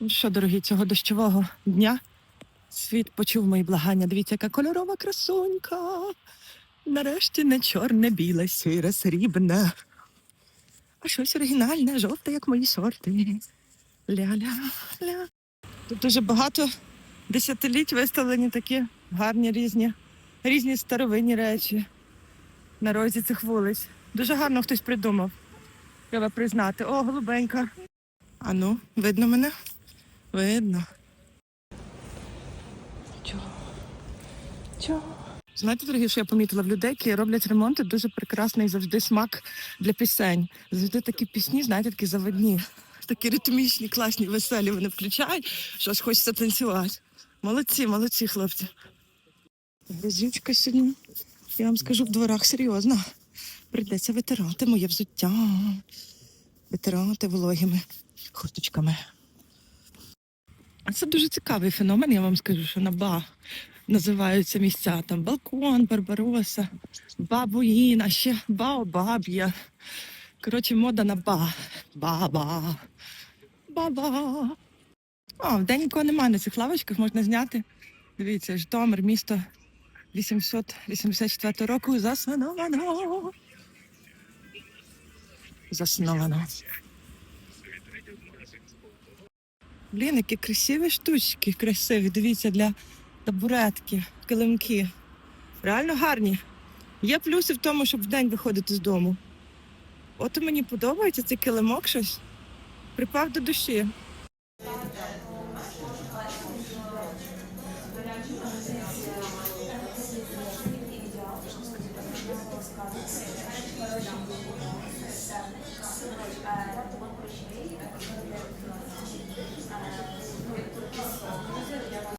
Ну що, дорогі, цього дощового дня світ почув мої благання. Дивіться, яка кольорова красунька. Нарешті не чорне, біле, сіре, срібне. А щось оригінальне, жовте, як мої шорти. Ля-ля-ля. Тут дуже багато десятиліть виставлені такі гарні різні, різні старовинні речі на розі цих вулиць. Дуже гарно хтось придумав. Треба признати. О, голубенька. А ну, видно мене? Видно. Чого? Чого? Знаєте, дорогі, що я помітила в людей, які роблять ремонти, дуже прекрасний завжди смак для пісень. Завжди такі пісні, знаєте, такі заводні, такі ритмічні, класні, веселі вони включають, що аж хочеться танцювати. Молодці, молодці, хлопці. Грязючка сьогодні. Я вам скажу в дворах серйозно. Прийдеться витирати моє взуття. Витирати вологими хусточками. Це дуже цікавий феномен, я вам скажу, що на ба називаються місця. Там балкон, Барбароса, бабуїн, а ще Баобаб'я. Коротше, мода на ба. Баба. Баба. О, вдень нікого немає на цих лавочках, можна зняти. Дивіться, Житомир, місто 884 року засновано. Засновано. Блін, які красиві штучки, красиві. Дивіться, для табуретки, килимки. Реально гарні. Є плюси в тому, щоб вдень виходити з дому. От мені подобається цей килимок щось. Припав до душі.